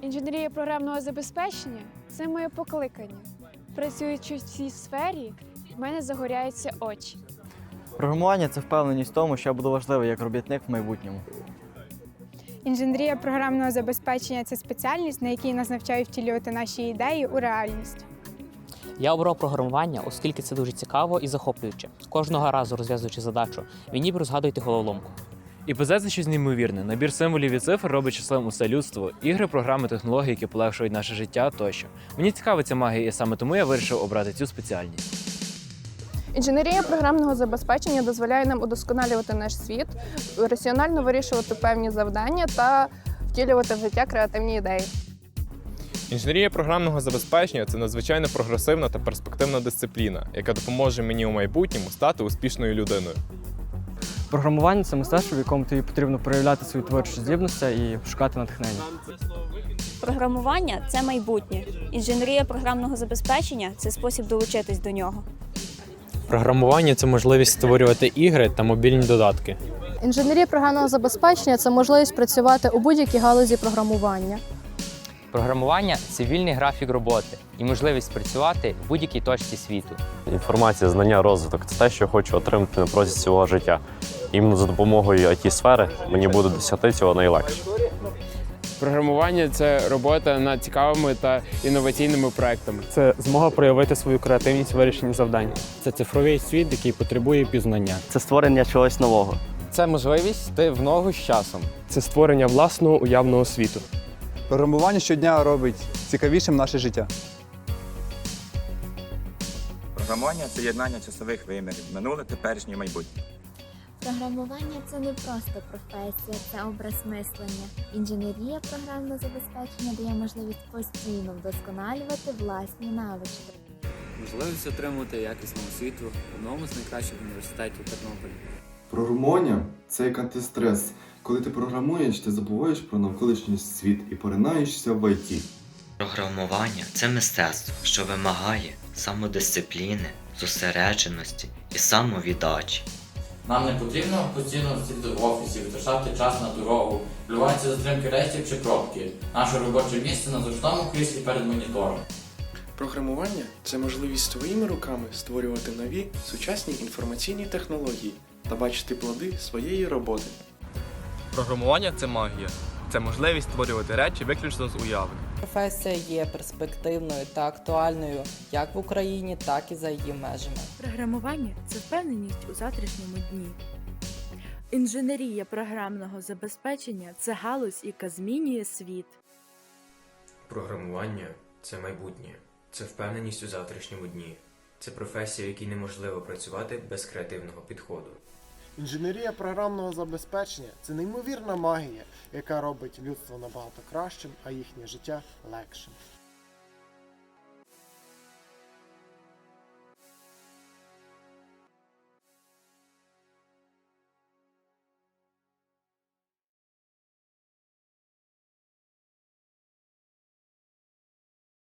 Інженерія програмного забезпечення це моє покликання. Працюючи в цій сфері, в мене загоряються очі. Програмування це впевненість в тому, що я буду важливий як робітник в майбутньому. Інженерія програмного забезпечення це спеціальність, на якій нас навчають втілювати наші ідеї у реальність. Я обрав програмування, оскільки це дуже цікаво і захоплююче. Кожного разу розв'язуючи задачу, ви ніби розгадуєте головоломку. І ПЗ це щось неймовірне. Набір символів і цифр робить щасливим усе людство, ігри, програми, технології, які полегшують наше життя тощо. Мені цікава ця магія, і саме тому я вирішив обрати цю спеціальність. Інженерія програмного забезпечення дозволяє нам удосконалювати наш світ, раціонально вирішувати певні завдання та втілювати в життя креативні ідеї. Інженерія програмного забезпечення це надзвичайно прогресивна та перспективна дисципліна, яка допоможе мені у майбутньому стати успішною людиною. Програмування це мистецтво, в якому тобі потрібно проявляти свої творчі здібності і шукати натхнення. Програмування це майбутнє. Інженерія програмного забезпечення це спосіб долучитись до нього. Програмування це можливість створювати ігри та мобільні додатки. Інженерія програмного забезпечення це можливість працювати у будь-якій галузі програмування. Програмування це вільний графік роботи і можливість працювати в будь-якій точці світу. Інформація, знання, розвиток це те, що я хочу отримати на протязі свого життя. Іменно за допомогою it сфери мені буде досягти цього найлегше. Програмування це робота над цікавими та інноваційними проектами. Це змога проявити свою креативність в вирішенні завдань. Це цифровий світ, який потребує пізнання. Це створення чогось нового. Це можливість йти в ногу з часом. Це створення власного уявного світу. Програмування щодня робить цікавішим наше життя. Програмування це єднання часових вимірів, минуле, теперішнє і майбутнє. Програмування це не просто професія, це образ мислення. Інженерія програмного забезпечення дає можливість постійно вдосконалювати власні навички. Можливість отримати якісну освіту в одному з найкращих університетів Тернополя. Програмування це як антистрес. Коли ти програмуєш, ти забуваєш про навколишній світ і поринаєшся в ІТ. Програмування це мистецтво, що вимагає самодисципліни, зосередженості і самовіддачі. Нам не потрібно постійно сидіти в офісі, витрачати час на дорогу, плюватися затримки рейсів чи пробки. Наше робоче місце на зручному кріслі перед монітором. Програмування це можливість своїми руками створювати нові сучасні інформаційні технології та бачити плоди своєї роботи. Програмування це магія. Це можливість створювати речі виключно з уяви. Професія є перспективною та актуальною як в Україні, так і за її межами. Програмування це впевненість у завтрашньому дні. Інженерія програмного забезпечення це галузь, яка змінює світ. Програмування це майбутнє, це впевненість у завтрашньому дні. Це професія, в якій неможливо працювати без креативного підходу. Інженерія програмного забезпечення це неймовірна магія, яка робить людство набагато кращим, а їхнє життя легшим.